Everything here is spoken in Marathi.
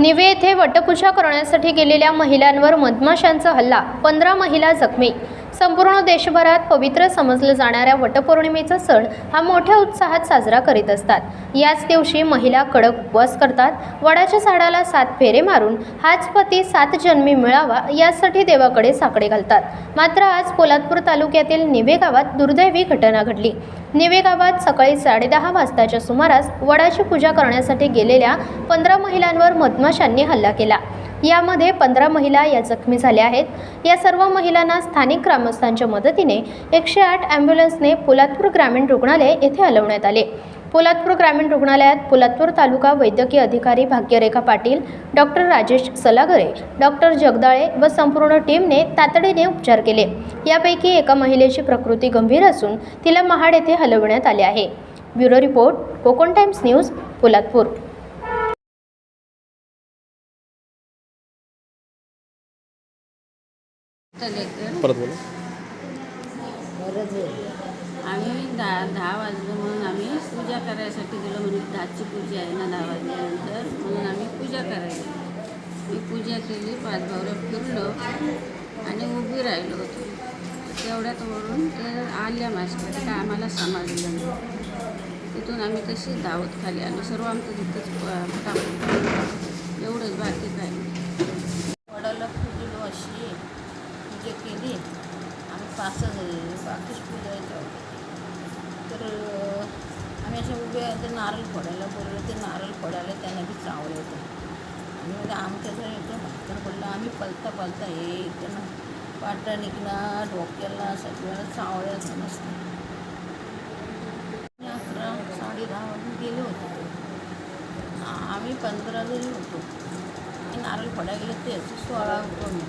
निवे येथे वटपूजा करण्यासाठी गेलेल्या महिलांवर मधमाशांचा हल्ला पंधरा महिला जखमी. संपूर्ण देशभरात पवित्र समजलं जाणाऱ्या वटपौर्णिमेचा सण हा मोठ्या उत्साहात साजरा करीत असतात. याच दिवशी महिला कडक उपवास करतात. वडाच्या झाडाला सात फेरे मारून हाच पती सात जन्मी मिळावा यासाठी देवाकडे साकडे घालतात. मात्र आज पोलादपूर तालुक्यातील निवे गावात दुर्दैवी घटना घडली. निवेगावात सकाळी साडेदहा वाजताच्या सुमारास वडाची पूजा करण्यासाठी गेलेल्या पंधरा महिलांवर मधमाशांनी हल्ला केला. यामध्ये पंधरा महिला या जखमी झाल्या आहेत. या सर्व महिलांना स्थानिक ग्रामस्थांच्या मदतीने एकशे आठ ॲम्ब्युलन्सने पोलादपूर ग्रामीण रुग्णालय येथे हलवण्यात आले. पोलादपूर ग्रामीण रुग्णालयात पोलादपूर तालुका वैद्यकीय अधिकारी भाग्यरेखा पाटील डॉक्टर राजेश सलागरे डॉक्टर जगदाळे व संपूर्ण टीमने तातडीने उपचार केले. यापैकी एका महिलेची प्रकृती गंभीर असून तिला महाड येथे हलवण्यात आले आहे. Bureau report Konkan times news Poladpur. परत बोला. आम्ही दहा दहा वाजले म्हणून आम्ही पूजा करायसाठी गेलो म्हणजे दहाची पूजा आहे ना दहा वाजल्यानंतर. म्हणून आम्ही पूजा करायला मी पूजा केली पाच भावऱ्या फिरलो आणि उभी राहिलो होतो. तेवढ्यात वरून ते आल्या माझ्याकडे काय आम्हाला सांभाळलं तिथून आम्ही तशी धावत खाली आलो. सर्व आमचं तिथंच टाकून एवढंच बाकी काय नाही वडाला पूजलो अशी पूजा केली आम्ही पाच सहा बाकीच पूजा याच्यावर. तर आम्ही अशा उभे ते नारळ फोडायला बोललो ते नारळ फोडायला त्यांना बी चावले होते. आणि म्हणजे आमच्या जर एकदम भाकर पडलं आम्ही पलता पलता हे त्यांना पाटा निघणार डोक्याला सगळ्याला चावल्या नसतं अकरा साडे दहा वाजून गेले होते. आम्ही पंधरा जणी होतो नारळ फोडायला गेलं ते सोळा होतो मी